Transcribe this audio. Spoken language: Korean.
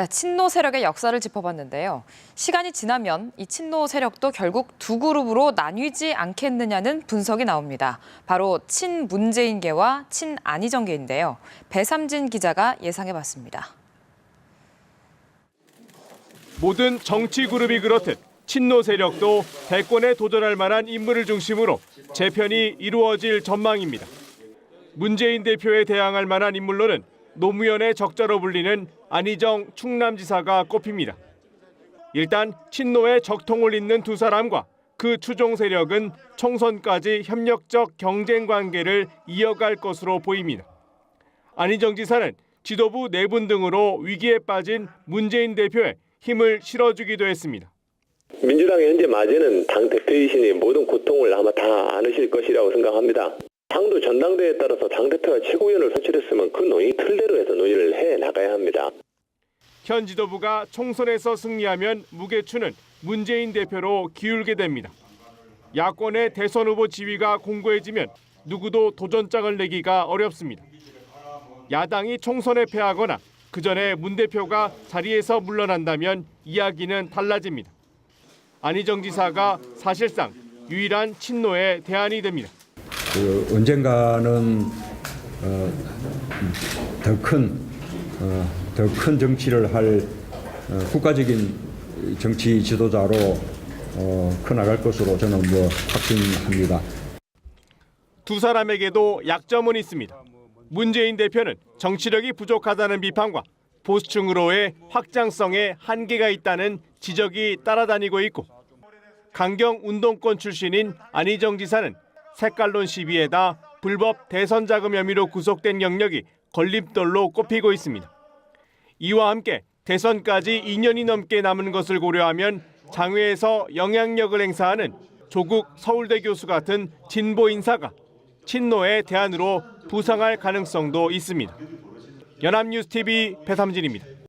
네, 친노 세력의 역사를 짚어봤는데요. 시간이 지나면 이 친노 세력도 결국 두 그룹으로 나뉘지 않겠느냐는 분석이 나옵니다. 바로 친문재인계와 친안희정계인데요. 배삼진 기자가 예상해봤습니다. 모든 정치 그룹이 그렇듯 친노 세력도 대권에 도전할 만한 인물을 중심으로 재편이 이루어질 전망입니다. 문재인 대표에 대항할 만한 인물로는 노무현의 적자로 불리는 안희정 충남지사가 꼽힙니다. 일단 친노의 적통을 잇는 두 사람과 그 추종 세력은 총선까지 협력적 경쟁 관계를 이어갈 것으로 보입니다. 안희정 지사는 지도부 내분 등으로 위기에 빠진 문재인 대표에 힘을 실어주기도 했습니다. 민주당의 현재 마제는 당 대표이시니 모든 고통을 아마 다 안으실 것이라고 생각합니다. 당도 전당대회에 따라서 당 대표가 최고위원을 선출했으면 그 논의 틀대로 해서 논의를 해 나가야 합니다. 현 지도부가 총선에서 승리하면 무게추는 문재인 대표로 기울게 됩니다. 야권의 대선 후보 지위가 공고해지면 누구도 도전장을 내기가 어렵습니다. 야당이 총선에 패하거나 그 전에 문 대표가 자리에서 물러난다면 이야기는 달라집니다. 안희정 지사가 사실상 유일한 친노의 대안이 됩니다. 그 언젠가는 어, 더큰 어, 더큰 정치를 할 어, 국가적인 정치 지도자로 어, 커 나갈 것으로 저는 뭐 확신합니다. 두 사람에게도 약점은 있습니다. 문재인 대표는 정치력이 부족하다는 비판과 보수층으로의 확장성에 한계가 있다는 지적이 따라다니고 있고 강경 운동권 출신인 안희정 지사는 색깔론 시비에다 불법 대선 자금 혐의로 구속된 경력이 걸림돌로 꼽히고 있습니다. 이와 함께 대선까지 2년이 넘게 남은 것을 고려하면 장외에서 영향력을 행사하는 조국 서울대 교수 같은 진보 인사가 친노의 대안으로 부상할 가능성도 있습니다. 연합뉴스 TV 배삼진입니다.